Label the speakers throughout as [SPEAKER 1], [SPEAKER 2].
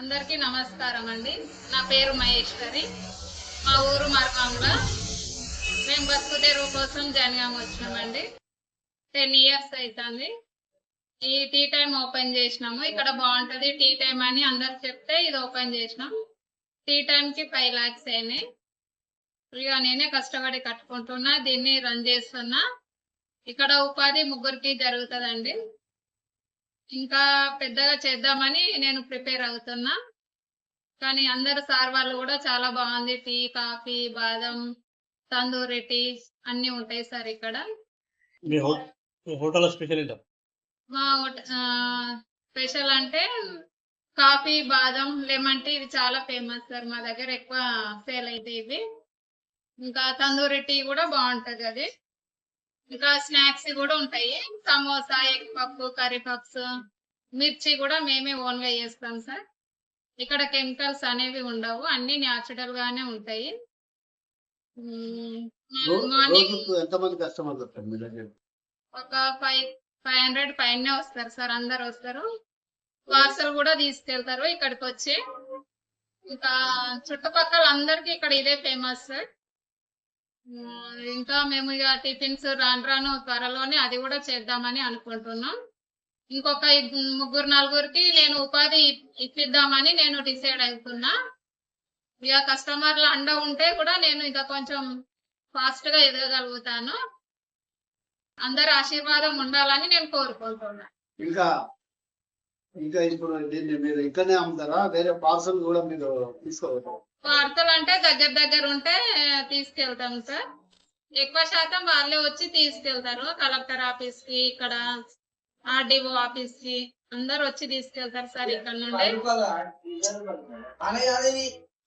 [SPEAKER 1] అందరికీ నమస్కారం అండి. నా పేరు మహేశ్వరి. మా ఊరు మరకాంల మేము బతుకు తెరువు కోసం జనగాం వచ్చినామండి. టెన్ ఇయర్స్ అవుతుంది ఈ టీ టైం ఓపెన్ చేసినాము. ఇక్కడ బాగుంటది టీ టైం అని అందరు చెప్తే ఇది ఓపెన్ చేసినాం. టీ టైం కి ఫైవ్ లాక్స్ అయినాయి. ఇక నేనే కష్టపడి కట్టుకుంటున్నా దీన్ని రన్ చేస్తున్నా. ఇక్కడ ఉపాధి ముగ్గురికి జరుగుతుందండి. ఇంకా పెద్దగా చేద్దామని నేను ప్రిపేర్ అవుతున్నా. కానీ అందరు సార్ వాళ్ళు కూడా చాలా బాగుంది. టీ కాఫీ బాదం తందూరి టీ అన్ని ఉంటాయి సార్ ఇక్కడ.
[SPEAKER 2] హోటల్ స్పెషల్
[SPEAKER 1] మా స్పెషల్ అంటే కాఫీ బాదం లెమన్ టీ ఇవి చాలా ఫేమస్ సార్. మా దగ్గర ఎక్కువ సేల్ అయితే ఇవి. ఇంకా తందూరి టీ కూడా బాగుంటది అది. ఇంకా స్నాక్స్ కూడా ఉంటాయి. సమోసా ఎగ్ పప్పు కర్రీ పప్స్ మిర్చి కూడా మేమే ఓన్గా చేస్తాం సార్. ఇక్కడ కెమికల్స్ అనేవి ఉండవు. అన్ని న్యాచురల్ గానే ఉంటాయి. ఒక ఫైవ్ ఫైవ్ హండ్రెడ్ పైనే వస్తారు సార్. అందరు వస్తారు. పార్సల్ కూడా తీసుకెళ్తారు ఇక్కడికి వచ్చి ఇంకా చుట్టుపక్కల అందరికి ఇక్కడ ఇదే ఫేమస్ సార్. ఇంకా మేము ఇక టిఫిన్స్ రాను రాను త్వరలోనే అది కూడా చేద్దామని అనుకుంటున్నాం. ఇంకొక ముగ్గురు నలుగురికి నేను ఉపాధి ఇప్- ఇప్పిద్దామని నేను డిసైడ్ అవుతున్నా ఇక కస్టమర్ల అండ ఉంటే కూడా నేను ఇక కొంచెం ఫాస్ట్గా ఎదగగలుగుతాను. అందరి ఆశీర్వాదం ఉండాలని నేను కోరుకుంటున్నా.
[SPEAKER 3] ఇంకా ఇంకా ఇప్పుడు దీన్ని మీరు ఇక్కడనే అమ్ముతారా? వేరే పార్సల్ కూడా మీరు తీసుకోవచ్చు
[SPEAKER 1] వార్తలు అంటే దగ్గర దగ్గర ఉంటే తీసుకెళ్తాం సార్. ఎక్కువ శాతం వాళ్ళే వచ్చి తీసుకెళ్తారు. కలెక్టర్ ఆఫీస్కి ఇక్కడ ఆర్డీఓ ఆఫీస్కి అందరు వచ్చి తీసుకెళ్తారు సార్ ఇక్కడ నుండి.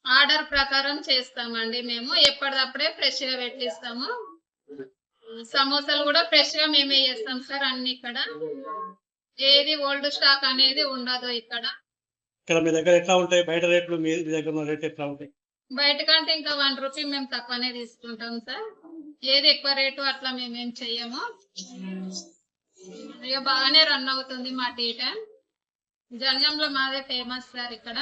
[SPEAKER 1] ఆర్డర్ ప్రకారం చేస్తామండి మేము. ఎప్పటిదప్పుడే ఫ్రెష్గా పెట్టిస్తాము. సమోసాలు కూడా ఫ్రెష్గా మేమే చేస్తాం సార్ అన్ని ఇక్కడ. ఏది ఓల్డ్ స్టాక్ అనేది ఉండదు ఇక్కడ.
[SPEAKER 2] ఇక్కడ మీ దగ్గర ఎట్లా ఉంటాయి? బయట రేట్లు మీ దగ్గర ఉన్న రేట్ ఎట్లా ఉంటాయి?
[SPEAKER 1] బయట కంటే ఇంకా వన్ రూపీ మేము తక్కువనే తీసుకుంటాం సార్. ఏది ఎక్కువ రేటు అట్లా మేమేం చెయ్యము. ఇక బాగానే రన్ అవుతుంది మా టీ టైం. జనగంలో మాదే ఫేమస్ సార్ ఇక్కడ.